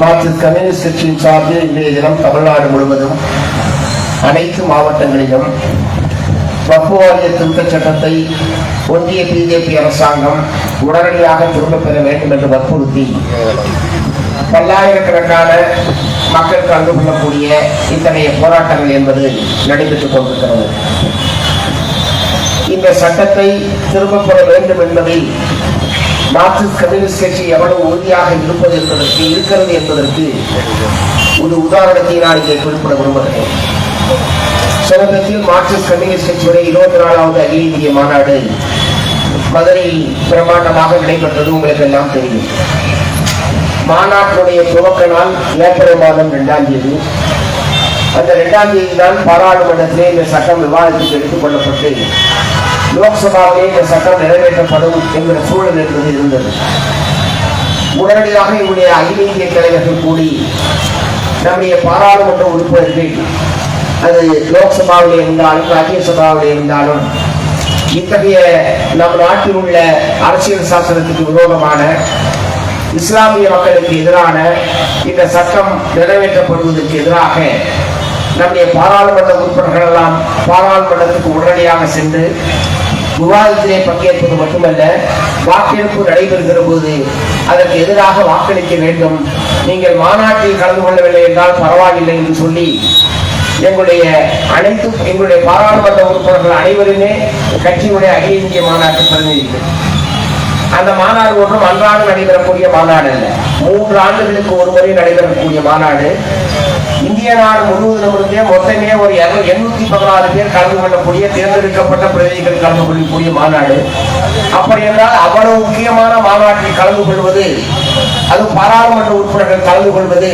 Marxist communist கட்சியின் சார்பில் இன்றைய தினம் தமிழ்நாடு முழுவதும் அனைத்து மாவட்டங்களிலும் வக்ஃபு வாரிய திருத்தச் சட்டத்தை ஒன்றிய பிஜேபி அரசாங்கம் உடனடியாக திரும்பப் பெற வேண்டும் என்று வற்புறுத்தி பல்லாயிரக்கணக்கான மக்கள் கலந்து கொள்ளக்கூடிய இத்தகைய போராட்டங்கள் என்பது நடைபெற்றுக் கொண்டிருக்கிறது. இந்த சட்டத்தை திரும்பப் பெற வேண்டும் என்பதில் மார்க்சிஸ்ட் கம்யூனிஸ்ட் கட்சி எவ்வளவு உறுதியாக இருப்பது என்பதற்கு இருக்கிறது என்பதற்கு ஒரு உதாரணத்தை நான் இங்கே குறிப்பிட விரும்புகிறேன். சமீபத்தில் மார்க்சிஸ்ட் கம்யூனிஸ்ட் கட்சியுடைய இருபத்தி நாலாவது அகில இந்திய மாநாடு மதுரை பிரமாண்டமாக நடைபெற்றது உங்களுக்கு எல்லாம் தெரியும். மாநாட்டினுடைய துவக்க நாள் ஏப்ரல் மாதம் இரண்டாம் தேதி. அந்த இரண்டாம் தேதி தான் பாராளுமன்றத்திலே இந்த சட்டம் விவாதத்துக்கு எடுத்துக் கொள்ளப்பட்டு லோக்சபாவிலே இந்த சட்டம் நிறைவேற்றப்படும் என்கிற சூழல் என்பது இருந்தது. உடனடியாக இவருடைய அகில இந்திய தலைவர்கள் கூடி நம்முடைய பாராளுமன்ற உறுப்பினர்கள் அது லோக்சபாவில் இருந்தாலும் ராஜ்யசபாவில் இருந்தாலும் இத்தகைய நம் நாட்டில் உள்ள அரசியல் சாசனத்துக்கு விரோதமான இஸ்லாமிய மக்களுக்கு எதிரான இந்த சட்டம் நிறைவேற்றப்படுவதற்கு எதிராக நம்முடைய பாராளுமன்ற உறுப்பினர்கள் எல்லாம் பாராளுமன்றத்துக்கு உடனடியாக சென்று விவாதத்திலே பங்கேற்பது மட்டுமல்ல வாக்கெடுப்பு நடைபெறுகிற போது அதற்கு எதிராக வாக்களிக்க வேண்டும். நீங்கள் மாநாட்டில் கலந்து கொள்ளவில்லை என்றால் பரவாயில்லை என்று சொல்லி எங்களுடைய அனைத்து எங்களுடைய பாராளுமன்ற உறுப்பினர்கள் அனைவருமே கட்சியுடைய அகில இந்திய மாநாட்டு பிரதிநிதிகள். அந்த மாநாடு ஒன்றும் அன்றாடம் நடைபெறக்கூடிய மாநாடு அல்ல. மூன்று ஆண்டுகளுக்கு ஒரு முறை நடைபெறக்கூடிய மாநாடு. இந்திய நாடு முழுவதிலும் இருந்தே மொத்தமே ஒரு எண்ணூத்தி பதினாறு பேர் கலந்து கொள்ளக்கூடிய தேர்ந்தெடுக்கப்பட்ட பிரதிநிதிகள் கலந்து கொள்ளக்கூடிய மாநாடு. அப்படி என்றால் அவ்வளவு முக்கியமான மாநாட்டில் கலந்து கொள்வது அது பாராளுமன்ற உறுப்பினர்கள் கலந்து கொள்வது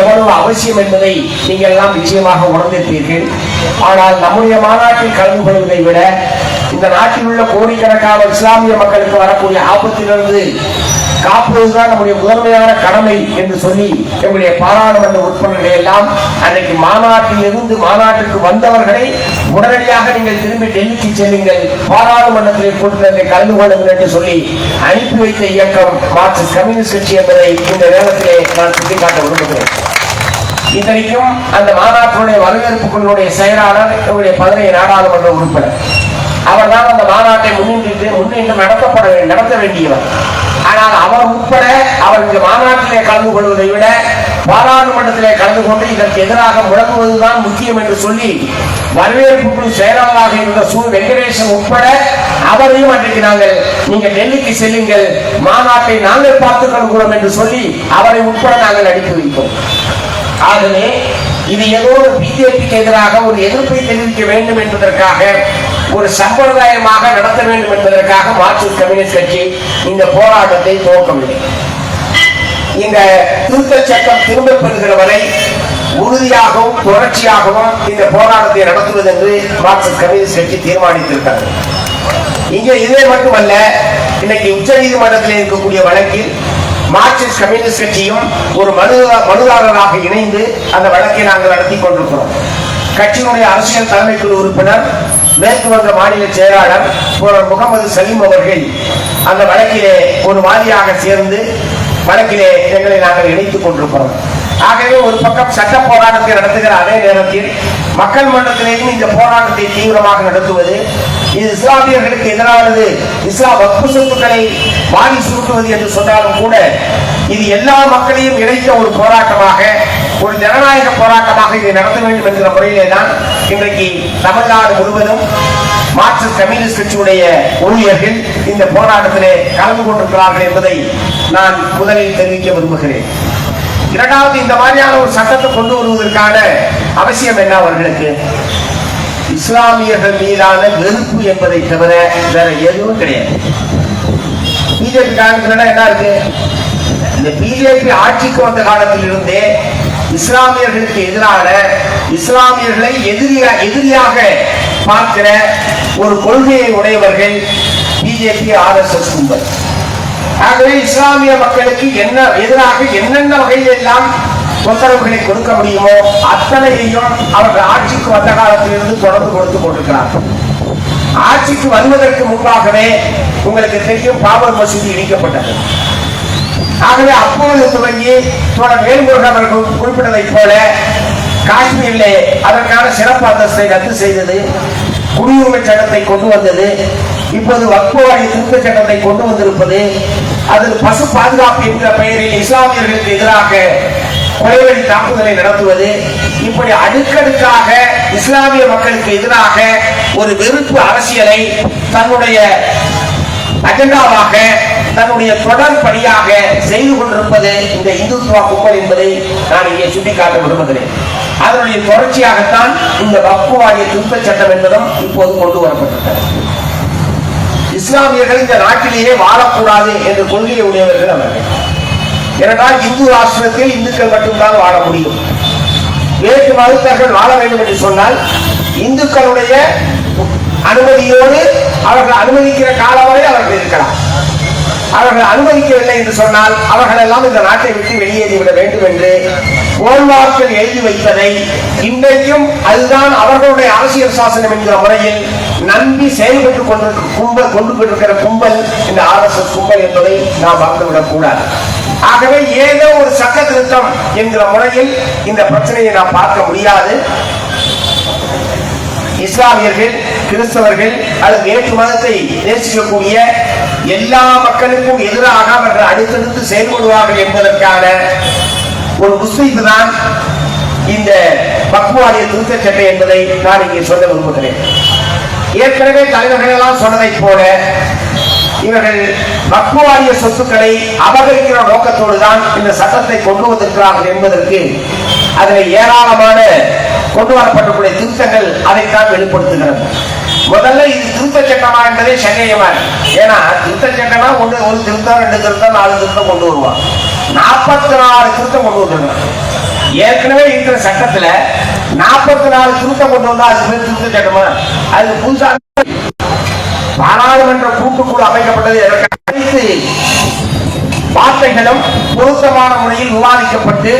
எவ்வளவு அவசியம் என்பதை நீங்கள் எல்லாம் நிச்சயமாக உணர்ந்திருப்பீர்கள். ஆனால் நம்முடைய மாநாட்டில் கலந்து கொள்வதை விட இந்த நாட்டில் உள்ள கோடிக்கணக்கான இஸ்லாமிய மக்களுக்கு வரக்கூடிய ஆபத்திலிருந்து காப்பதுதான் நம்முடைய முதன்மையான கடமை என்று சொல்லி எங்களுடைய பாராளுமன்ற உறுப்பினர்களை எல்லாம் அன்றைக்கு மாநாட்டில் இருந்து மாநாட்டுக்கு வந்தவர்களை உடனடியாக நீங்கள் திரும்பி டெல்லிக்கு செல்லுங்கள் பாராளுமன்றத்தில் கூட்டத்தை கலந்து கொள்ளுங்கள் என்று சொல்லி அனுப்பி வைத்த இயக்கம் மார்க்சிஸ்ட் கம்யூனிஸ்ட் கட்சி என்பதை இந்த நேரத்திலே நான் சுட்டிக்காட்ட விரும்புகிறேன். இத்தனைக்கும் அந்த மாநாட்டினுடைய வரவேற்பு குழுவுடைய செயலாளர் எங்களுடைய பதினைந்து நாடாளுமன்ற உறுப்பினர். அவர் தான் அந்த மாநாட்டை முன்னின்று முன்னின்று நடத்தப்பட நடத்த வேண்டியவர். ஆனால் அவர் உட்பட அவர் இந்த மாநாட்டிலே கலந்து கொள்வதை விட பாராளுமன்றத்திலே கலந்து கொண்டு இதற்கு எதிராக முழங்குவதுதான் முக்கியம் என்று சொல்லி வரவேற்பு குழு செயலாளராக இருந்த சு. வெங்கடேசன் உட்பட அவரையும் அன்றைக்கு நாங்கள் நீங்க டெல்லிக்கு செல்லுங்கள் மாநாட்டை நாங்கள் பார்த்துக் கொள்கிறோம் என்று சொல்லி அவரை உட்பட நாங்கள் அனுப்பி வைத்தோம். ஆகவே இது ஏதோ ஒரு பிஜேபிக்கு எதிராக ஒரு எதிர்ப்பை தெரிவிக்க வேண்டும் என்பதற்காக ஒரு சம்பிரதாயமாக நடத்த வேண்டும் என்பதற்காக மார்க்சிஸ்ட் கம்யூனிஸ்ட் கட்சி இந்த போராட்டத்தை துவக்கவில்லை. இந்த திருத்த சட்டம் திரும்ப பெறுகிற வரை உறுதியாகவும் தொடர்ச்சியாகவும் இந்த போராட்டத்தை நடத்துவது என்று மார்க்சிஸ்ட் கம்யூனிஸ்ட் கட்சி தீர்மானித்திருக்கிறது. இங்கே இதே மட்டுமல்ல இன்னைக்கு உச்ச நீதிமன்றத்தில் இருக்கக்கூடிய வழக்கில் மார்க்சிஸ்ட் கம்யூனிஸ்ட் கட்சியும் ஒரு மனு மனுதாரராக இணைந்து அந்த வழக்கை நாங்கள் நடத்தி கொண்டிருக்கிறோம். கட்சியினுடைய அரசியல் தலைமை குழு உறுப்பினர் மேற்கு வங்க மாநில செயலாளர் முகமது சலீம் அவர்கள் அந்த வழக்கிலே ஒரு வாதியாக சேர்ந்து வழக்கிலே எங்களை நாங்கள் இணைத்துக் கொண்டிருக்கிறோம். ஆகவே ஒரு பக்கம் சட்ட போராட்டத்தை நடத்துகிற அதே நேரத்தில் மக்கள் மன்றத்திலேயும் இந்த போராட்டத்தை தீவிரமாக நடத்துவது இது இஸ்லாமியர்களுக்கு எதிரானது இஸ்லாம் வக்பு சொத்துக்களை வாங்கி சுருட்டுவது என்று சொன்னாலும் கூட இது எல்லா மக்களையும் இணைத்த ஒரு போராட்டமாக ஒரு ஜனநாயக போராட்டமாக இதை நடத்த வேண்டும் என்கிற முறையிலே தான் இன்றைக்கு தமிழ்நாடு முழுவதும் மார்க்சிஸ்ட் கம்யூனிஸ்ட் கட்சியுடைய ஊழியர்கள் இந்த போராட்டத்திலே கலந்து கொண்டிருக்கிறார்கள் என்பதை நான் முதலில் தெரிவிக்க விரும்புகிறேன். இரண்டாவது இந்த மாதிரியான ஒரு சட்டத்தை கொண்டு வருவதற்கான அவசியம் என்ன அவர்களுக்கு? இஸ்லாமியர்கள் மீதான வெறுப்பு என்பதை தவிர வேற எதுவும் கிடையாது. பிஜேபி காலத்தில் என்ன இருக்கு? இந்த பிஜேபி ஆட்சிக்கு வந்த காலத்தில் இருந்தே இஸ்லாமியர்களுக்கு எதிராக இஸ்லாமியர்களை எதிரியா எதிரியாக பார்க்கிற ஒரு கொள்கையை உடையவர்கள் பிஜேபி ஆர்எஸ்எஸ் கும்பல். ஆகவே இஸ்லாமிய மக்களுக்கு என்ன எதிராக என்னென்ன வகையில் எல்லாம் தொந்தரவுகளை கொடுக்க முடியுமோ அத்தனையையும் அவர்கள் ஆட்சிக்கு வந்த காலத்திலிருந்து தொடர்ந்து கொடுத்து கொண்டிருக்கிறார்கள். ஆட்சிக்கு வருவதற்கு முன்பாகவே உங்களுக்கு தெரியும் பாபர் மசூதி இடிக்கப்பட்டது. ஆகவே அப்போது துவங்கி தோழர் வேல்முருகன் அவர்கள் குறிப்பிட்டதைப் போல காஷ்மீரிலே அதற்கான சிறப்பு அந்தஸ்தை ரத்து செய்தது குடியுரிமை சட்டத்தை கொண்டு வந்தது இப்போது வக்புவாரி திருத்த சட்டத்தை கொண்டு வந்திருப்பது அதில் பசு பாதுகாப்பு என்கிற பெயரில் இஸ்லாமியர்களுக்கு எதிராக கொலைவழி தாக்குதலை நடத்துவது இப்படி அடுக்கடுக்காக இஸ்லாமிய மக்களுக்கு எதிராக ஒரு வெறுப்பு அரசியலை தன்னுடைய அஜெண்டாவாக தன்னுடைய தொடர் படியாக செய்து கொண்டிருப்பது இந்த இந்துத்துவ கும்பல் என்பதை நான் இங்கே சுட்டிக்காட்ட விரும்புகிறேன். அதனுடைய தொடர்ச்சியாகத்தான் இந்த வக்பு திருத்த சட்டம் என்பதும் இப்போது கொண்டு வரப்பட்டிருக்கிறது. இஸ்லாமியர்கள் இந்த நாட்டிலேயே வாழக்கூடாது என்ற கொள்கையை உடையவர்கள் அவர்கள். ஏனென்றால் இந்து ராஷ்டிரத்தில் இந்துக்கள் மட்டும்தான் வாழ முடியும். வேறு மதத்தர்கள் வாழ வேண்டும் என்று சொன்னால் இந்துக்களுடைய அனுமதியோடு அவர்கள் அனுமதிக்கிற காலம் வரை அவர்கள் இருக்கலாம். அவர்கள் அனுமதிக்கவில்லை என்று சொன்னால் அவர்கள் எல்லாம் இந்த நாட்டை விட்டு வெளியேறிவிட வேண்டும் என்று போல்வார்கள் எழுதி வைத்ததை இன்றைக்கும் அதுதான் அவர்களுடைய அரசியல் சாசனம் என்கிற முறையில் நம்பி செயல்பட்டுக் கொண்டிருக்க கும்பல் கொண்டு கொண்டிருக்கிற கும்பல் இந்த ஆர்எஸ்எஸ் கும்பல் என்பதை நாம் மறந்துவிடக் கூடாது. ஆகவே ஏதோ ஒரு சட்ட திருத்தம் என்கிற முறையில் இந்த பிரச்சனையை நாம் பார்க்க முடியாது. இஸ்லாமியர்கள் கிறிஸ்தவர்கள் அல்லது வேற்று மதத்தை நேசிக்கக்கூடிய எல்லா மக்களுக்கும் எதிராக அவர்கள் அடுத்தடுத்து செயல்படுவார்கள் என்பதற்கான ஒரு முஸ்லீம் தான் இந்த பக்குவாரிய திருத்த சட்டை என்பதை நான் இங்கே சொல்ல விரும்புகிறேன். ஏற்கனவே தலைவர்கள் எல்லாம் சொன்னதைப் போல இவர்கள் பக்குவாரிய சொத்துக்களை அபகரிக்கிற நோக்கத்தோடு தான் இந்த சட்டத்தை கொண்டு வந்திருக்கிறார்கள் என்பதற்கு அதில் ஏராளமான கொண்டு வரப்பட்டக்கூடிய திருத்தங்கள் அதைத்தான் வெளிப்படுத்துகிறது. முதல்ல இது திருத்த சட்டமா என்பதே சந்தேகமா ஏன்னா திருத்த சட்டம்னா ஒன்று ஒரு திருத்தம் ரெண்டு திருத்தம் நாலு திருத்தம் கொண்டு வருவான். நாற்பத்தி நாலு திருத்தம் கொண்டு வந்துருக்கான். ஏற்கனவே இருக்கிற சட்டத்துல நாற்பத்தி நாலு திருத்தம் கொண்டு வந்தா அது பேர் திருத்த சட்டமா அது புதுசா பாராளுமன்ற கூட்டுக்குழு அமைக்கப்பட்டது அனைத்து வார்த்தைகளும் பொருத்தமான முறையில் விவாதிக்கப்பட்டு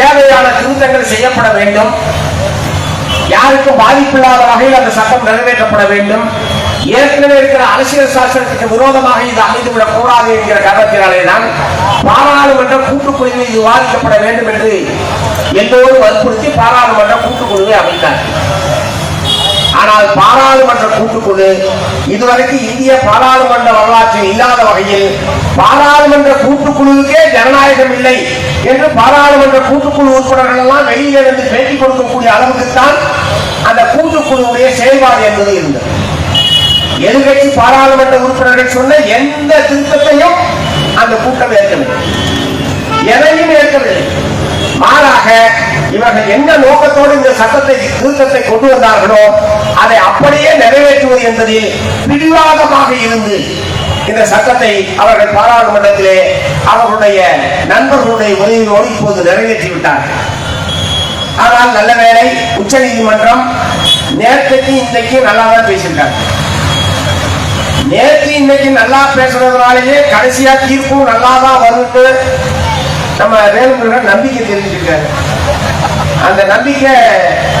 தேவையான திருத்தங்கள் செய்யப்பட வேண்டும். யாருக்கும் பாதிப்பில்லாத வகையில் அந்த சட்டம் நிறைவேற்றப்பட வேண்டும். ஏற்கனவே இருக்கிற அரசியல் சாசனத்துக்கு விரோதமாக இது அமைந்துவிடக் கூடாது என்கிற காரணத்தினாலே தான் பாராளுமன்ற கூட்டுக்குழுவில் இது விவாதிக்கப்பட வேண்டும் என்று எல்லோரும் வற்புறுத்தி பாராளுமன்ற கூட்டுக்குழுவை அமைத்தார். ஆனால் பாராளுமன்ற கூட்டுக்குழு இதுவரைக்கும் இந்திய பாராளுமன்ற வரலாற்றில் இல்லாத வகையில் பாராளுமன்ற கூட்டுக்குழுவுக்கே ஜனநாயகம் இல்லை என்று பாராளுமன்ற கூட்டுக்குழு உறுப்பினர்கள் எல்லாம் வெளியில இருந்து பேட்டி கொடுக்கக்கூடிய அளவுக்குத்தான் அந்த கூட்டுக்குழுவுடைய செயல்பாடு என்பது இருந்தது. எதிர்கட்சி பாராளுமன்ற உறுப்பினர்கள் சொன்ன எந்த திருத்தத்தையும் அந்த கூட்டம் ஏற்கவில்லை. எதையும் ஏற்கவில்லை. மாறாக இவர்கள் என்ன நோக்கத்தோடு இந்த சட்டத்தை திருத்தத்தை கொண்டு வந்தார்களோ அதை அப்படியே நிறைவேற்றுவது என்பதில் பிடிவாதமாக இருந்து இந்த சட்டத்தை அவர்கள் பாராளுமன்றத்திலே அவர்களுடைய நண்பர்களுடைய உதவியோடு இப்போது நிறைவேற்றிவிட்டார்கள். ஆனால் நல்ல வேளை உச்ச நீதிமன்றம் நேற்றைக்கு இன்றைக்கு நல்லா தான் பேசியிருக்காங்க. நேற்று இன்னைக்கு நல்லா பேசுறதுனாலேயே கடைசியா தீர்ப்பும் நல்லா தான் வரும்னு நம்ம வேலுமுருகன் நம்பிக்கை தெரிஞ்சிருக்காரு அந்த நம்பிக்கை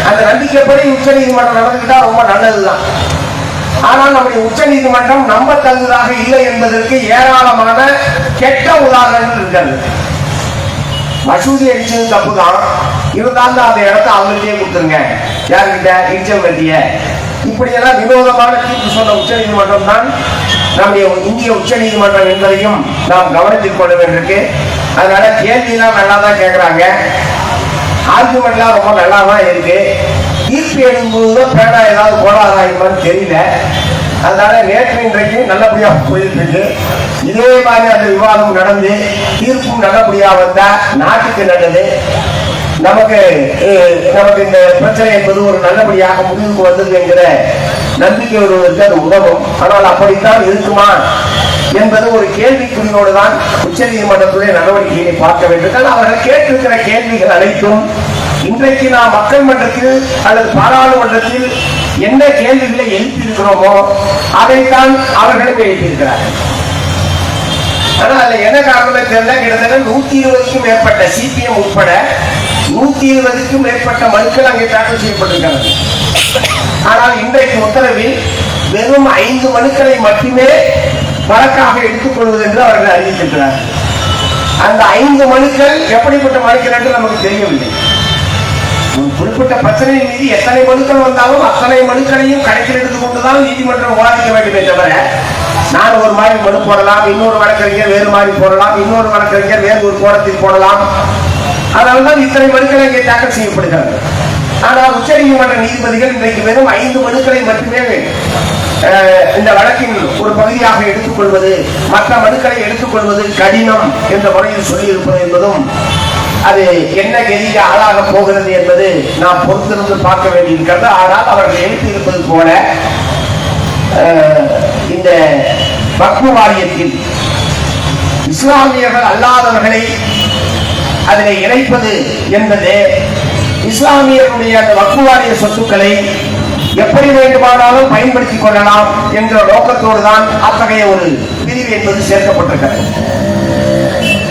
அந்த நம்பிக்கைப்படி உச்ச நீதிமன்றம் நடந்துக்கிட்டா ரொம்ப நல்லதுதான். ஆனால் நம்முடைய உச்ச நீதிமன்றம் நம்ப தகுந்ததாக இல்லை என்பதற்கு ஏராளமான கெட்ட உதாரணங்கள் இருக்கிறது மசூதி அடிச்சது தப்பு தான் இருந்தாலும் அந்த இடத்த அவங்கள்ட்டே கொடுத்துருங்க. யாருக்கிட்ட இடிச்சல் கட்டிய இப்படியெல்லாம் வினோதமான தீர்ப்பு சொன்ன உச்ச நீதிமன்றம் தான் நம்முடைய இந்திய உச்ச நீதிமன்றம் என்பதையும் நாம் கவனத்தில் கொள்ள வேண்டியிருக்கு. அதனால கேள்வியெல்லாம் நல்லா தான் கேட்குறாங்க ஆர்குமெண்ட்லாம் ரொம்ப நல்லா தான் இருக்கு. தீர்ப்பு எழும்போது தான் பேடா ஏதாவது போடாதாயுமான்னு தெரியல. அதனால நேற்று இன்றைக்கு நல்லபடியாக போயிட்டு இருக்கு இதே மாதிரி அந்த விவாதம் நடந்து தீர்ப்பும் நல்லபடியாக வந்தா நாட்டுக்கு நல்லது. நமக்கு நமக்கு இந்த பிரச்சனை என்பது ஒரு நல்லபடியாக முடிவுக்கு வந்தது என்கிற நம்பிக்கை வருவதற்கு அது உதவும். ஆனால் அப்படித்தான் இருக்குமா? என்பது ஒரு கேள்விக்குறியோடு தான் உச்ச நீதிமன்றத்துடைய நடவடிக்கையை பார்க்க வேண்டும். அவர்கள் கேட்டிருக்கிற கேள்விகள் அனைத்தும் இன்றைக்கு நாம் மக்கள் மன்றத்தில் அல்லது பாராளுமன்றத்தில் என்ன கேள்விகளை எழுப்பியிருக்கிறோமோ அதைத்தான் அவர்களும் எழுப்பியிருக்கிறார்கள். ஆனா அதுல என்ன காரணமே தெரியல கிட்டத்தட்ட நூத்தி இருபதுக்கும் மேற்பட்ட சிபிஎம் உட்பட நூத்தி இருபதுக்கும் மேற்பட்ட மனுக்கள் அங்கே தாக்கல் செய்யப்பட்டிருக்கிறது. ஆனால் இன்றைக்கு உத்தரவில் வெறும் ஐந்து மனுக்களை மட்டுமே வழக்காக எடுத்துக்கொள்வது என்று அவர்கள் அறிவிக்கின்றனர். அந்த ஐந்து மனுக்கள் எப்படிப்பட்ட மனுக்கள் என்று நமக்கு தெரியவில்லை. ஒரு குறிப்பிட்ட பிரச்சனை மீது எத்தனை மனுக்கள் வந்தாலும் அத்தனை மனுக்களையும் கணக்கில் எடுத்துக் கொண்டுதான் நீதிமன்றம் விவாதிக்க வேண்டுமே தவிர நான் ஒரு மாதிரி மனு போடலாம் இன்னொரு வழக்கறிஞர் வேறு மாதிரி போடலாம் இன்னொரு வழக்கறிஞர் வேறு ஒரு கோணத்தில் போடலாம். அதனால்தான் இத்தனை மனுக்கள் இங்கே தாக்கல் செய்யப்படுகிறது. ஆனால் உச்சநீதிமன்ற நீதிபதிகள் இன்றைக்கு வெறும் ஐந்து மனுக்களை மட்டுமே இந்த வழக்கின் ஒரு பகுதியாக எடுத்துக்கொள்வது மற்ற மனுக்களை எடுத்துக்கொள்வது கடினம் என்ற முறையில் சொல்லியிருப்பது என்பதும் அது என்ன கதிக்கு ஆளாக போகிறது என்பது நாம் பொறுத்திருந்து பார்க்க வேண்டியிருக்கிறது ஆனால் அவர்கள் எழுப்பியிருப்பது போல இந்த பக்ம வாரியத்தில் இஸ்லாமியர்கள் அல்லாதவர்களை அதில் இணைப்பது என்பது இஸ்லாமியர்களுடைய அந்த வக்குவாரிய சொத்துக்களை எப்படி வேண்டுமானாலும் பயன்படுத்திக் கொள்ளலாம் என்ற நோக்கத்தோடு தான் அத்தகைய ஒரு பிரிவு என்பது சேர்க்கப்பட்டிருக்கிறது.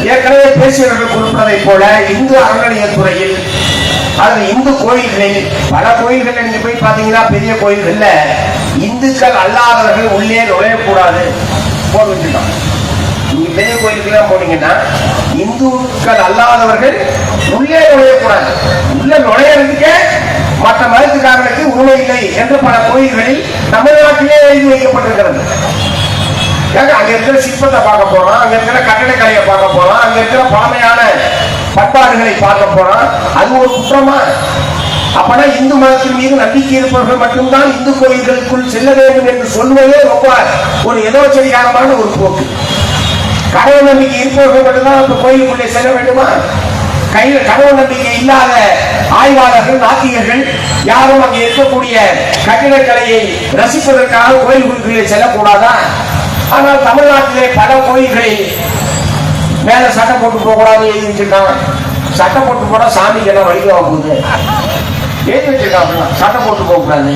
ஏற்கனவே பேசியவர்கள் குறிப்பிட்டதை போல இந்து அறநிலையத்துறையில் அல்லது இந்து கோயில்களில் பல கோயில்கள் நீங்க போய் பார்த்தீங்கன்னா பெரிய கோயில்கள்ல இந்துக்கள் அல்லாதவர்கள் உள்ளே நுழையக்கூடாது. போட்டு நீங்க பெரிய கோயிலுக்குலாம் போனீங்கன்னா இந்துக்கள் அல்லாதவர்கள் உள்ளே நுழையக்கூடாது உள்ள நுழையறதுக்கே மற்ற மதத்துக்காரர்களுக்கு உரிமை இல்லை என்று பல கோயில்களில் தமிழ்நாட்டிலே எழுதி வைக்கப்பட்டிருக்கிறது. அங்க இருக்கிற சிற்பத்தை பார்க்க போறோம் அங்க இருக்கிற கட்டடக்கலையை பார்க்க போறோம் அங்க இருக்கிற பழமையான பண்பாடுகளை பார்க்க போறோம். அது ஒரு குற்றமா? அப்பனா இந்து மதத்தின் மீது நம்பிக்கை இருப்பவர்கள் மட்டும்தான் இந்து கோயில்களுக்குள் செல்ல வேண்டும் என்று சொல்வதே ரொம்ப ஒரு எதோச்சரிகாரமான ஒரு போக்கு. கடவுள் நம்பிக்கை இருப்பவர்கள் மட்டும்தான் அந்த கோயிலுக்குள்ளே செல்ல வேண்டுமா? கையில் கடவுள் நம்பிக்கை இல்லாத ஆய்வாளர்கள் நாத்திகர்கள் யாரும் அங்கே இருக்கக்கூடிய கட்டிடக்கலையை ரசிப்பதற்காக கோயில்களுக்குள்ளே செல்லக்கூடாதா? ஆனால் தமிழ்நாட்டிலே பல கோயில்களை மேல சட்டை போட்டு போகக்கூடாது எழுதி வச்சிருக்காங்க. சட்டை போட்டு போனா சாமிக்கு எல்லாம் வழிக போகுது? எழுதி வச்சிருக்காங்க. சட்டை போட்டு போகக்கூடாது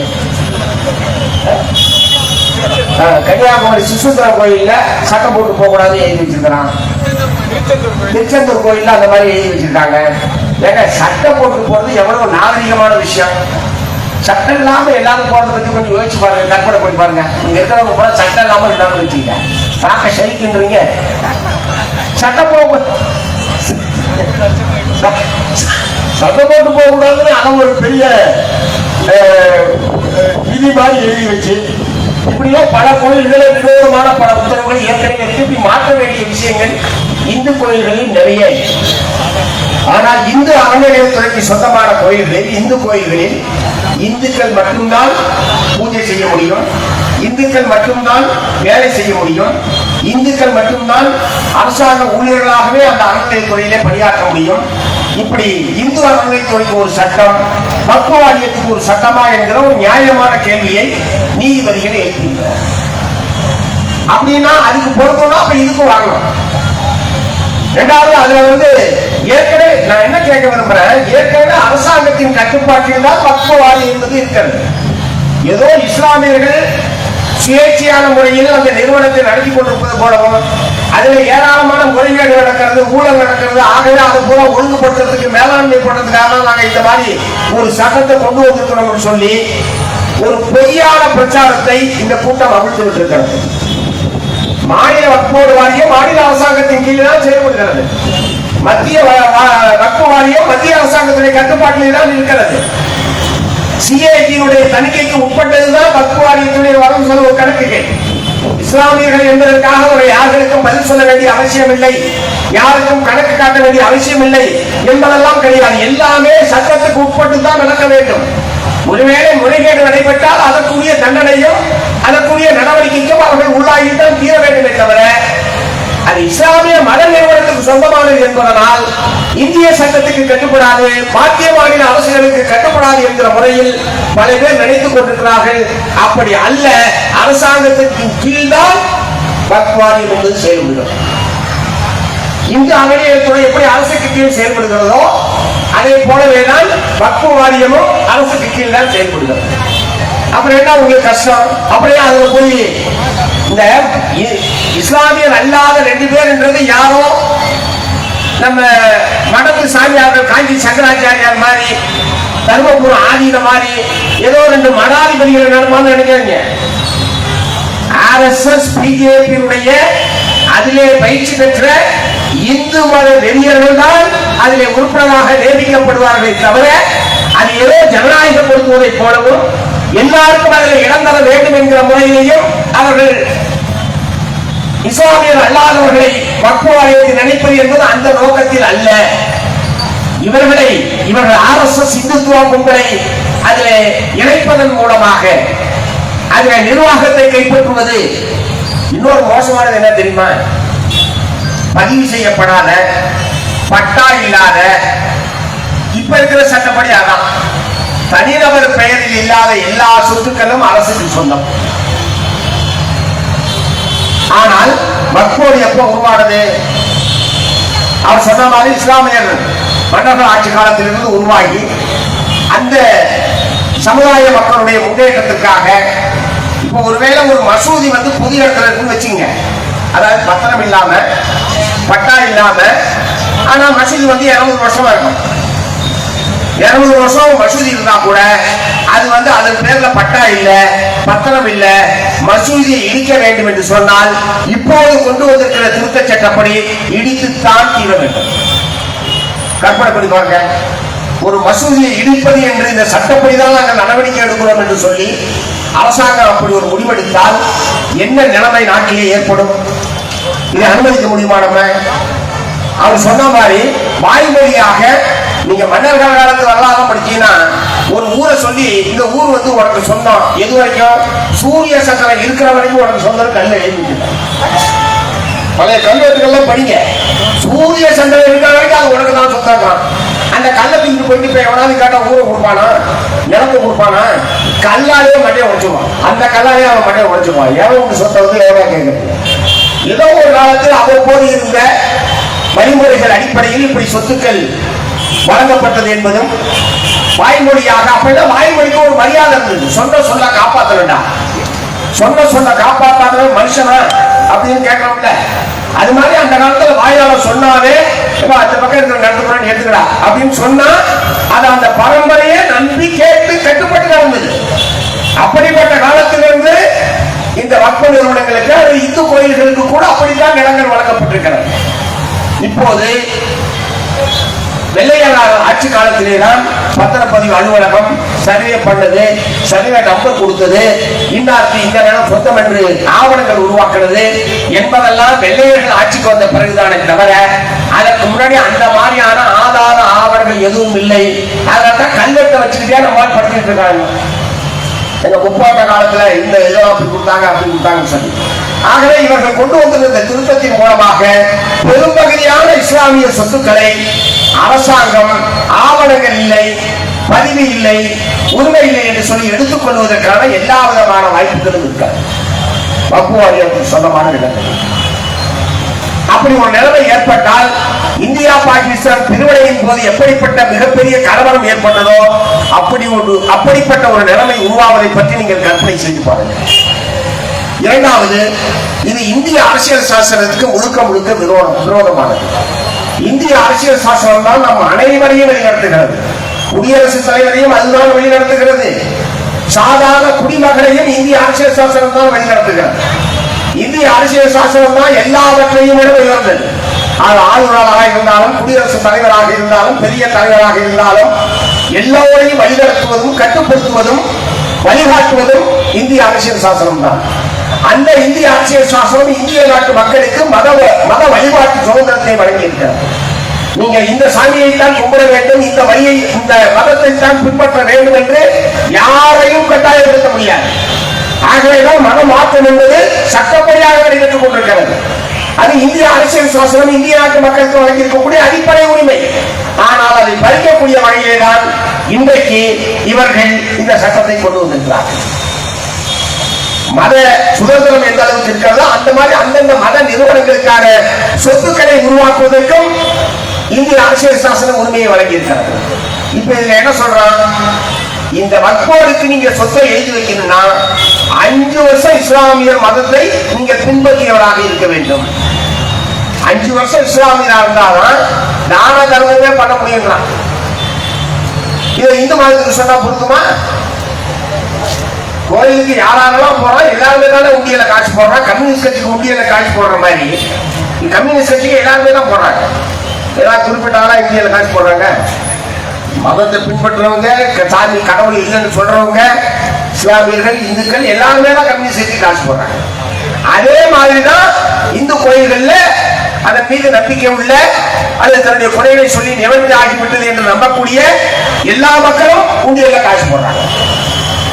கன்னியாகுமரி சிசுந்திர கோயில்ல சட்டை போட்டு போகக்கூடாது எழுதி வச்சிருக்கிறான் திருச்செந்தூர் கோயில்ல அந்த மாதிரி எழுதி வச்சிருக்காங்க. ஏங்க சட்டை போட்டு போறது எவ்வளவு நாகரிகமான விஷயம். சட்டம் இல்லாம எல்லாரும் போறத பத்தி கொஞ்சம் யோசிச்சு பாருங்க கற்பனை பண்ணி பாருங்க. இங்க இருக்கிறவங்க போல சட்டம் இல்லாம இல்லாம வச்சுக்க பார்க்க சைக்கின்றீங்க சட்டம் போக சட்டம் போட்டு போக கூடாதுன்னு ஒரு பெரிய விதி மாதிரி எழுதி வச்சு இப்படியோ பல கோயில்களில் விரோதமான பல உத்தரவுகள் ஏற்கனவே திருப்பி மாற்ற வேண்டிய விஷயங்கள் இந்து கோயில்களில் நிறைய ஆனால் இந்து அறநிலையத்துறைக்கு சொந்தமான கோயில்களில் இந்து கோயில்களில் இந்துக்கள் மட்டும்தான் பூஜை செய்ய முடியும். இந்துக்கள் மட்டும்தான் வேலை செய்ய முடியும். இந்துக்கள் மட்டும்தான் அரசாங்க ஊழியர்களாகவே அந்த அறநிலையத்துறையிலே பணியாற்ற முடியும். இப்படி இந்து அறநிலைத்துறைக்கு ஒரு சட்டம் பக்வ வாரியத்துக்கு ஒரு சட்டமா என்கிற ஒரு நியாயமான கேள்வியை நீதிபதிகள் எழுப்பியிருக்கிறார் அப்படின்னா அதுக்கு பொறுத்தோம்னா அப்ப இதுக்கு வாங்கணும். ரெண்டாவது அதுல வந்து ஏற்கனவே நான் என்ன கேட்க விரும்புறேன்? ஏற்கனவே அரசாங்கத்தின் கட்டுப்பாட்டில் தான் பக்குவாதி என்பது இருக்கிறது. ஏதோ இஸ்லாமியர்கள் சுயேட்சையான முறையில் அந்த நிறுவனத்தை நடத்தி கொண்டிருப்பது போலவும் அதுல ஏராளமான முறைகேடு நடக்கிறது ஊழல் நடக்கிறது ஆகவே அதை பூரா ஒழுங்குபடுத்துறதுக்கு மேலாண்மை பண்றதுக்காக தான் நாங்க இந்த மாதிரி ஒரு சட்டத்தை கொண்டு வந்திருக்கிறோம்னு சொல்லி ஒரு பொய்யான பிரச்சாரத்தை இந்த கூட்டம் அவிழ்த்து விட்டிருக்கிறது மாநில வக்போர்டு வாரியம் மாநில அரசாங்கத்தின் கீழ் தான் செயல்படுகிறது மத்திய வ- வக்பு வாரியம் மத்திய அரசாங்கத்துடைய கட்டுப்பாட்டில் தான் இருக்கிறது. சிஏடியுடைய தணிக்கைக்கு உட்பட்டதுதான் வக்பு வாரியத்துடைய வரவு செலவு கணக்குகள். இஸ்லாமியர்கள் என்பதற்காக ஒரு யாருக்கும் பதில் சொல்ல வேண்டிய அவசியம் இல்லை யாருக்கும் கணக்கு காட்ட வேண்டிய அவசியம் இல்லை என்பதெல்லாம் கிடையாது. எல்லாமே சட்டத்துக்கு உட்பட்டு தான் நடக்க வேண்டும். ஒருவேளை முறைகேடு நடைபெற்றால் அதற்குரிய தண்டனையும் அதற்குரிய நடவடிக்கைக்கும் அவர்கள் உள்ளாகித்தான் தீர வேண்டுமே தவிர அது இஸ்லாமிய மத நிறுவனத்துக்கு சொந்தமானது என்பதனால் இந்திய சட்டத்துக்கு கட்டுப்படாது பாத்திய மாநில அரசுகளுக்கு கட்டுப்படாது என்கிற முறையில் பல பேர் நினைத்துக் கொண்டிருக்கிறார்கள். அப்படி அல்ல அரசாங்கத்திற்கு கீழ்தான் பக்வாரியம் என்பது செயல்படுகிறது. இந்து அறநிலையத்துறை எப்படி அரசுக்கு கீழ் செயல்படுகிறதோ அதே போலவேதான் வக்பு வாரியமும் அரசுக்கு கீழ் தான் செயல்படுகிறது அப்புறம் என்ன உங்களுக்கு கஷ்டம்? அப்படியே அதுல போய் இந்த இஸ்லாமியர் அல்லாத ரெண்டு பேர்ன்றது யாரோ? நம்ம மடத்து சாமியார்கள் காஞ்சி சங்கராச்சாரியார் மாதிரி தர்மபுரம் ஆதீன மாதிரி ஏதோ ரெண்டு மடாதிபதிகள் நடமான்னு நினைக்கிறீங்க ஆர்எஸ்எஸ் பிஜேபியுடைய அதிலே பயிற்சி பெற்ற இந்து மத வெறியர்கள் தான் அதிலே உறுப்பினராக நியமிக்கப்படுவார்களே தவிர அது ஏதோ ஜனநாயகப்படுத்துவதைப் போலவும் எல்லாருக்கும் அதில் இடம் தர வேண்டும் என்கிற முறையிலேயும் அவர்கள் இஸ்லாமியர் அல்லாதவர்களை வக்குவாரியத்தை நினைப்பது என்பது அந்த நோக்கத்தில் அல்ல. இவர்களை இவர்கள் ஆர் எஸ் எஸ் இந்துத்துவ கும்பலை அதில் இணைப்பதன் மூலமாக அதில் நிர்வாகத்தை கைப்பற்றுவது இன்னொரு மோசமானது என்ன தெரியுமா? பதிவு செய்யப்படாத பட்டா இல்லாத இப்ப இருக்கிற சட்டப்படி அதான். தனிநபர் பெயரில் இல்லாத எல்லா சொத்துக்களும் அரசுக்கு சொந்தம். ஆனால் மக்போடு எப்போ உருவானது? அவர் சொன்ன மாதிரி இஸ்லாமியர் மன்னர்கள் ஆட்சி காலத்திலிருந்து உருவாகி அந்த சமுதாய மக்களுடைய முன்னேற்றத்துக்காக இப்போ ஒருவேளை ஒரு மசூதி வந்து புதிய இடத்துல இருக்குன்னு வச்சுங்க அதாவது பத்திரம் இல்லாம பட்டா இல்லாம ஆனா மசூதி வந்து இருநூறு வருஷமா இருக்கும். இருநூறு வருஷம் மசூதி இருந்தா கூட அது வந்து அதன் பேர்ல பட்டா இல்ல பத்திரம் இல்ல மசூதியை இடிக்க வேண்டும் என்று சொன்னால் இப்போது கொண்டு வந்திருக்கிற திருத்த சட்டப்படி இடித்துத்தான் தீர வேண்டும். கற்பனை பண்ணி பாருங்க. ஒரு மசூதியை இடிப்பது என்று இந்த சட்டப்படி தான் நாங்கள் நடவடிக்கை எடுக்கிறோம் என்று சொல்லி அரசாங்கம் அப்படி ஒரு முடிவெடுத்தால் என்ன நிலைமை நாட்டிலே ஏற்படும்? இதை அனுமதிக்க முடியுமா நம்ம? அவர் சொன்ன மாதிரி வாய்மொழியாக நீங்க மன்னர்கள் காலத்து வரலாறு படிச்சீங்கன்னா ஒரு ஊரை சொல்லி இந்த ஊர் வந்து உனக்கு சொந்தம். எது வரைக்கும்? சூரிய சக்கரம் இருக்கிற வரைக்கும் உனக்கு சொந்தம் கல்ல எழுதி பழைய கல்வெட்டுகள்லாம் படிங்க. சூரிய சந்திரன் இருக்கிற வரைக்கும் அது உனக்கு தான் சொந்தம் அந்த கல்லை தூக்கி போயிட்டு இப்ப எவனாவது கேட்டா ஊரை கொடுப்பானா? நிலத்தை கொடுப்பானா? கல்லாலே மண்டையை உடைச்சுவான் அந்த கல்லாலே அவன் மண்டையை உடைச்சுவான் எவன் உங்க சொத்தை வந்து ஏவா கேட்கறது? ஏதோ ஒரு காலத்தில் அவ்வப்போது இருந்த வழிமுறைகள் அடிப்படையில் இப்படி சொத்துக்கள் வழங்கப்பட்டது என்பதும் வாய்மொழியாக அப்படிதான் வாய்மொழிக்கு ஒரு மரியாதை இருந்தது. சொந்த சொல்ல காப்பாற்ற வேண்டாம் சொந்த சொல்ல காப்பாற்றாதவன் மனுஷனா அப்படின்னு கேட்கறோம்ல. அது மாதிரி அந்த காலத்துல வாயால சொன்னாவே அந்த பக்கம் இருக்கிற நடத்துறான்னு எடுத்துக்கடா. அப்படின்னு சொன்னா அது அந்த பரம்பரையை நம்பி கேட்டு கட்டுப்பட்டு நடந்தது அப்படிப்பட்ட காலத்திலிருந்து இந்த வக்ப நிறுவனங்களுக்கு அது இந்து கோயில்களுக்கு கூட அப்படித்தான் நிலங்கள் வழங்கப்பட்டிருக்கிறது. இப்போது வெள்ளையனார் ஆட்சி காலத்திலே தான் பத்திரப்பதிவு அலுவலகம் சர்வே பண்ணது சர்வே நம்பர் கொடுத்தது. இன்னாருக்கு இந்த நேரம் சொந்தம் என்று ஆவணங்கள் உருவாக்குறது என்பதெல்லாம் வெள்ளையர்கள் ஆட்சிக்கு வந்த பிறகுதானே தவிர அதற்கு முன்னாடி அந்த மாதிரியான ஆதார ஆவணங்கள் எதுவும் இல்லை. அதனால கல்வெட்டை வச்சுக்கிட்டே நம்ம படுத்திட்டு இருக்காங்க. எங்க முப்பாட்ட காலத்துல இந்த இதெல்லாம் அப்படி கொடுத்தாங்க அப்படி கொடுத்தாங்கன்னு சொல்லி. ஆகவே இவர்கள் கொண்டு வந்திருந்த திருத்தத்தின் மூலமாக பெரும்பகுதியான இஸ்லாமிய சொத்துக்களை அரசாங்கம் ஆவணங்கள் இல்லை பதிவு இல்லை உரிமை இல்லை என்று சொல்லி எடுத்துக் கொள்வதற்கான எல்லா விதமான வாய்ப்புகளும் இருக்காது. வக்குவாரியத்துக்கு சொந்தமான இடங்கள் அப்படி ஒரு நிலைமை ஏற்பட்டால் இந்தியா பாகிஸ்தான் பிரிவினையின் போது எப்படிப்பட்ட மிகப்பெரிய கலவரம் ஏற்பட்டதோ அப்படி ஒரு அப்படிப்பட்ட ஒரு நிலைமை உருவாவதை பற்றி நீங்கள் கற்பனை செய்து பாருங்கள். இரண்டாவது இது இந்திய அரசியல் சாசனத்துக்கு முழுக்க முழுக்க விரோதம் விரோதமானது. இந்திய அரசியல் சாசனம் தான் நம் அனைவரையும் வழிநடத்துகிறது. குடியரசுத் தலைவரையும் அதுதான் வழிநடத்துகிறது. சாதாரண குடிமகனையும் இந்திய அரசியல் சாசனம் தான் வழிநடத்துகிறது. இந்திய அரசியல் சாசனம் தான் எல்லாவற்றையும் விட உயர்ந்தது. அது ஆளுநராக இருந்தாலும் குடியரசுத் தலைவராக இருந்தாலும் பெரிய தலைவராக இருந்தாலும் எல்லோரையும் வழிநடத்துவதும் கட்டுப்படுத்துவதும் வழிகாட்டுவதும் இந்திய அரசியல் சாசனம் தான். அந்த இந்திய அரசியல் சாசனம் இந்திய நாட்டு மக்களுக்கு மத மத வழிபாட்டு சுதந்திரத்தை வழங்கியிருக்கிறது. நீங்க இந்த சாமியை தான் கும்பிட வேண்டும் இந்த வழியை இந்த மதத்தை தான் பின்பற்ற வேண்டும் என்று யாரையும் கட்டாயப்படுத்த முடியாது. ஆகவேதான் மத மாற்றம் என்பது சட்டப்படியாக நடைபெற்றுக் கொண்டிருக்கிறது. அது இந்திய அரசியல் சாசனம் இந்திய நாட்டு மக்களுக்கு வழங்கியிருக்கக்கூடிய அடிப்படை உரிமை. ஆனால் அதை பறிக்கக்கூடிய வகையிலே தான் இன்றைக்கு இவர்கள் இந்த சட்டத்தை கொண்டு வந்திருக்கிறார்கள். மத சுதந்திரம் எந்த அளவுக்கு இருக்கிறதோ அந்த மாதிரி அந்தந்த மத நிறுவனங்களுக்கான சொத்துக்களை உருவாக்குவதற்கும் இந்திய அரசியல் சாசனம் உரிமையை வழங்கியிருக்கிறது. இப்ப இதுல என்ன சொல்றான்? இந்த வக்போருக்கு நீங்க சொத்தை எழுதி வைக்கணும்னா அஞ்சு வருஷம் இஸ்லாமியர் மதத்தை நீங்க பின்பற்றியவராக இருக்க வேண்டும். அஞ்சு வருஷம் இஸ்லாமியரா இருந்தாலும் தான தர்மமே பண்ண முடியுங்கிறான் இதை இந்து மதத்துக்கு சொன்னா பொருந்துமா? கோயிலுக்கு யாரெல்லாம் போறோம் எல்லாருமே தானே உண்டியல காசு போடுறோம் கம்யூனிஸ்ட் கட்சிக்கு உண்டியல காசு போடுற மாதிரி. கம்யூனிஸ்ட் கட்சிக்கு எல்லாருமே தான் போடுறாங்க. ஏதாவது குறிப்பிட்ட ஆளா இந்தியாவில் காசு போடுறாங்க. மதத்தை பின்பற்றுறவங்க க- சாமி கடவுள் இல்லைன்னு சொல்றவங்க இஸ்லாமியர்கள் இந்துக்கள் எல்லாருமே தான் கம்யூனிஸ்ட் கட்சிக்கு காசு போடுறாங்க. அதே மாதிரி தான் இந்து கோயில்கள்ல அதன் மீது நம்பிக்கை உள்ள அது தன்னுடைய குறைகளை சொல்லி நிவர்த்தி ஆகிவிட்டது என்று நம்பக்கூடிய எல்லா மக்களும் உண்டியல்ல காசு போடுறாங்க.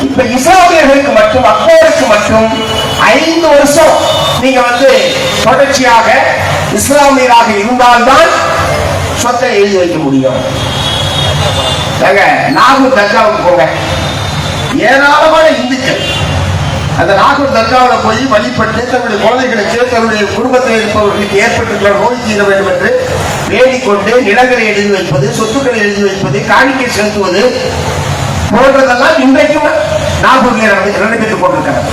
இப்ப இஸ்லாமியர்களுக்கு மட்டும் அக்பருக்கு மட்டும் ஐந்து வருஷம் நீங்க வந்து தொடர்ச்சியாக இஸ்லாமியராக இருந்தால்தான் சொத்தை எழுதி வைக்க முடியும். ஏங்க, நாகூர் தர்காவுக்கு போங்க. ஏராளமான இந்துக்கள் அந்த நாகூர் தர்காவில் போய் வழிபட்டு தன்னுடைய குழந்தைகளுக்கு தன்னுடைய குடும்பத்தில் இருப்பவர்களுக்கு ஏற்பட்டுள்ள நோய் தீர வேண்டும் என்று வேண்டிக்கொண்டு நிலங்களை எழுதி வைப்பது சொத்துக்களை எழுதி வைப்பது காணிக்கை செலுத்துவது போன்றதெல்லாம் இன்றைக்கும் நாகூர்ல நடைபெற்று கொண்டிருக்கிறது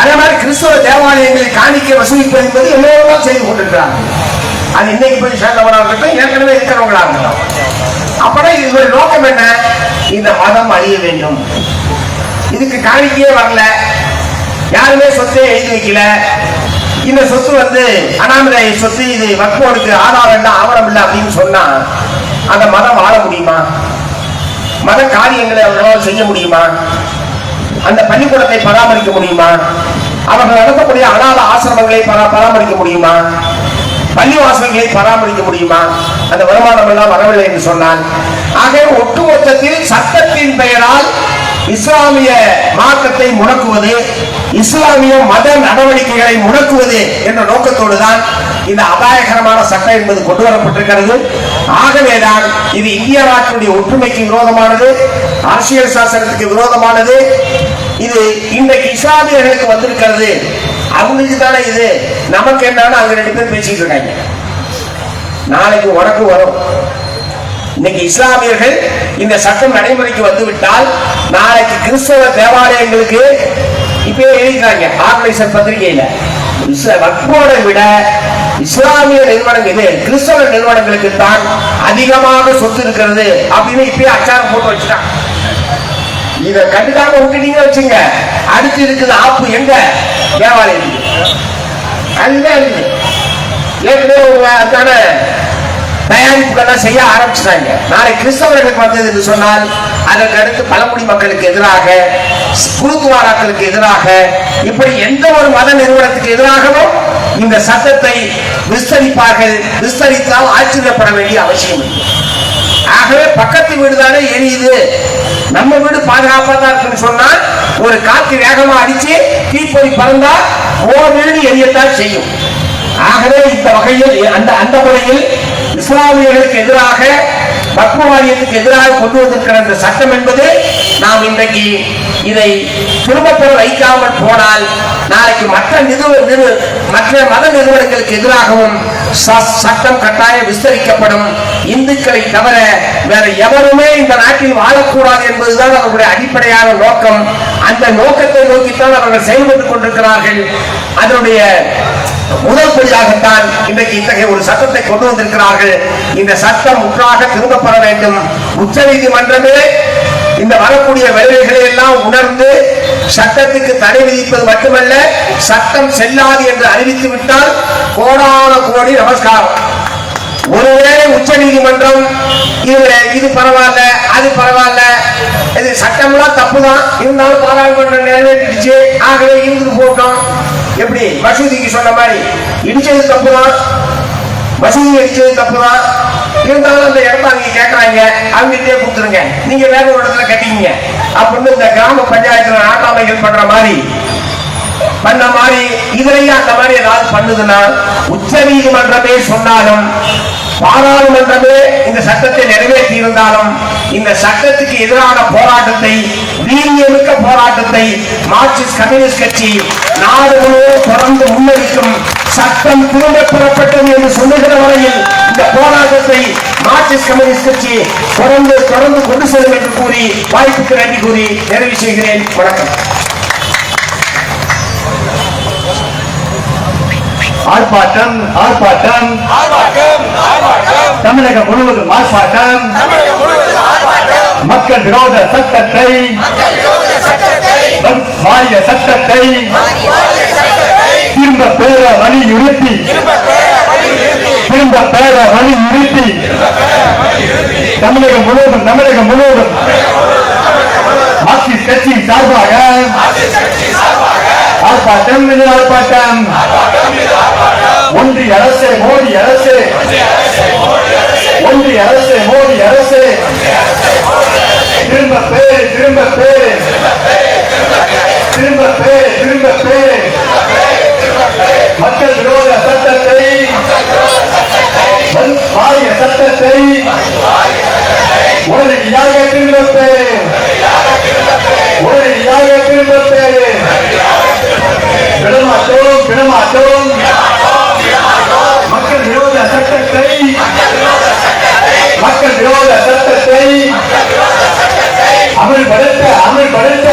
அதே மாதிரி கிறிஸ்தவ தேவாலயங்களை காணிக்கை வசூலிப்பது என்பது எல்லோரும் செய்து கொண்டிருக்கிறார்கள். அது இன்னைக்கு போய் சேர்ந்தவராக இருக்கட்டும் ஏற்கனவே இருக்கிறவங்களா இருக்கட்டும். அப்பதான் இதனுடைய நோக்கம் என்ன? இந்த மதம் அழிய வேண்டும். இதுக்கு காணிக்கையே வரல. யாருமே சொத்தை எழுதி வைக்கல. இந்த சொத்து வந்து அனாமலை சொத்து இது வக்போனுக்கு ஆதாரம் இல்லை ஆவணம் இல்லை அப்படின்னு சொன்னா அந்த மதம் வாழ முடியுமா? மத காரியங்களை அவர்களால் செய்ய முடியுமா? அந்த பள்ளிக்கூடத்தை பராமரிக்க முடியுமா? அவர்கள் நடத்தக்கூடிய அனாத ஆசிரமங்களை பரா- பராமரிக்க முடியுமா? பள்ளிவாசல்களை பராமரிக்க முடியுமா? அந்த வருமானம் எல்லாம் வரவில்லை என்று சொன்னால் ஆக ஒட்டுமொத்தத்தில் சட்டத்தின் பெயரால் இஸ்லாமிய மார்க்கத்தை முடக்குவது இஸ்லாமிய மத நடவடிக்கைகளை முடக்குவது என்ற நோக்கத்தோடு தான் இந்த அபாயகரமான சட்டம் என்பது கொண்டு வரப்பட்டிருக்கிறது ஆகவேதான் இது இந்திய நாட்டினுடைய ஒற்றுமைக்கு விரோதமானது அரசியல் சாசனத்துக்கு விரோதமானது. இது இன்றைக்கு இஸ்லாமியர்களுக்கு வந்திருக்கிறது. அவங்களுக்கு தானே இது. நமக்கு என்னன்னு அங்க ரெண்டு பேர் பேசிட்டு இருக்காங்க. நாளைக்கு உனக்கு வரும். இன்னைக்கு இஸ்லாமியர்கள் இந்த சட்டம் நடைமுறைக்கு வந்துவிட்டால் நாளைக்கு கிறிஸ்தவ தேவாலயங்களுக்கு இப்பயே எழுதிக்கிறாங்க ஆர்கனைசர் பத்திரிகையில. இஸ்ல- விட இஸ்லாமிய நிறுவனங்கள் இது கிறிஸ்தவ நிறுவனங்களுக்கு தான் அதிகமாக சொத்து இருக்கிறது அப்படின்னு இப்பயே அச்சாரம் போட்டு வச்சுட்டான் இத கண்டுக்காம விட்டுட்டீங்க வச்சுங்க. அடுத்து இருக்குது ஆப்பு எங்க? தேவாலயத்துக்கு. அதுதான் இருக்குது ஏற்கனவே அதுக்கான தயாரிப்புகள்லாம் செய்ய ஆரம்பிச்சிட்டாங்க. நாளை கிறிஸ்தவர்களுக்கு வந்தது என்று சொன்னால் அதற்கு அடுத்து பழங்குடி மக்களுக்கு எதிராக குருத்துவாராக்களுக்கு எதிராக இப்படி எந்த ஒரு மத நிறுவனத்துக்கு எதிராகவும் இந்த சட்டத்தை விஸ்தரிப்பார்கள் விஸ்தரித்தால் ஆச்சரியப்பட வேண்டிய அவசியம் இல்லை. ஆகவே பக்கத்து வீடு தானே எரியுது. நம்ம வீடு பாதுகாப்பா தான் இருக்குன்னு சொன்னா ஒரு காற்று வேகமா அடிச்சு தீப்பொறி பறந்தா ஓர் வீடு எரியத்தான் செய்யும். ஆகவே இந்த வகையில் அந்த அந்த முறையில் இஸ்லாமியர்களுக்கு எதிராக பத்மவாதியத்துக்கு எதிராக கொண்டு வந்திருக்கிற அந்த சட்டம் என்பது நாம் இன்றைக்கு இதை திரும்ப வைக்காமல் போனால் நாளைக்கு மற்ற நிறுவ மற்ற மத நிறுவனங்களுக்கு எதிராகவும் ச- சட்டம் கட்டாயம் விஸ்தரிக்கப்படும். இந்துக்களை தவிர வேற எவருமே இந்த நாட்டில் வாழக்கூடாது என்பதுதான் அவர்களுடைய அடிப்படையான நோக்கம். அந்த நோக்கத்தை நோக்கித்தான் அவர்கள் செயல்பட்டுக் கொண்டிருக்கிறார்கள். அதனுடைய முதல் படியாகத்தான் இன்றைக்கு இத்தகைய ஒரு சட்டத்தை கொண்டு வந்திருக்கிறார்கள். இந்த சட்டம் முற்றாக திரும்பப்பட வேண்டும். உச்ச நீதிமன்றமே இந்த வரக்கூடிய விளைவுகளை எல்லாம் உணர்ந்து சட்டத்துக்கு தடை விதிப்பது மட்டுமல்ல சட்டம் செல்லாது என்று அறிவித்து விட்டால் கோடான கோடி நமஸ்காரம். ஒருவேளை உச்ச நீதிமன்றம் இதுல இது பரவாயில்ல அது பரவாயில்ல இது சட்டம்லாம் தப்புதான். இருந்தாலும் பாராளுமன்றம் நிறைவேற்றிடுச்சு. ஆகவே இருந்து போட்டோம். எப்படி? மசூதிக்கு சொன்ன மாதிரி இடிச்சது தப்புதான். மசூதி இடிச்சது தப்புதான். இருந்தாலும் அந்த இடத்த அவங்க கேட்கறாங்க. அவங்ககிட்டயே கொடுத்துருங்க. நீங்க வேற ஒரு இடத்துல கட்டிங்க அப்படின்னு இந்த கிராம பஞ்சாயத்துல நாட்டாமைகள் பண்ற மாதிரி பண்ண மாதிரி இதுலயும் அந்த மாதிரி ஏதாவது பண்ணுதுன்னா உச்ச நீதிமன்றமே சொன்னாலும் பாராளுமன்றமே இந்த சட்டத்தை நிறைவேற்றியிருந்தாலும் இந்த சட்டத்துக்கு எதிரான போராட்டத்தை வீரியமிக்க போராட்டத்தை மார்க்சிஸ்ட் கம்யூனிஸ்ட் கட்சி நாடு முழுவதும் தொடர்ந்து முன்னெடுக்கும் சட்டம் திரும்ப பெறப்பட்டது என்று சொல்லுகிற வரையில் இந்த போராட்டத்தை மார்க்சிஸ்ட் கம்யூனிஸ்ட் கட்சி தொடர்ந்து தொடர்ந்து கொண்டு செல்லும் என்று கூறி வாய்ப்புக்கு நன்றி கூறி நிறைவு செய்கிறேன். வணக்கம். ஆர்ப்பாட்டம் ஆர்ப்பாட்டம். தமிழகம் முழுவதும் ஆர்ப்பாட்டம். மக்கள் விரோத சட்டத்தை. வாரிய சட்டத்தை. திரும்ப பெற வலியுறுத்தி திரும்ப பெற வலியுறுத்தி தமிழகம் முழுவதும் தமிழகம் முழுவதும். மார்க்சிஸ்ட் கட்சி சார்பாக ஆர்ப்பாட்டம். ஆர்ப்பாட்டம். ஒன்றி அரசே மோடி அரசே. ஒன்றி அரசே மோடி அரசே. திரும்ப பேரு திரும்ப பேரு திரும்ப பேரு திரும்ப பேரு மக்கள் விரோத சட்டத்தை. பாரிய சட்டத்தை. உடனடியாக திரும்ப பேரு உடனடியாக திரும்ப பேரு விடமாட்டோம் விடமாட்டோம் விரோத சட்டத்தை. மக்கள் விரோத சட்டத்தை. அமல்படுத்த அமல்படுத்த.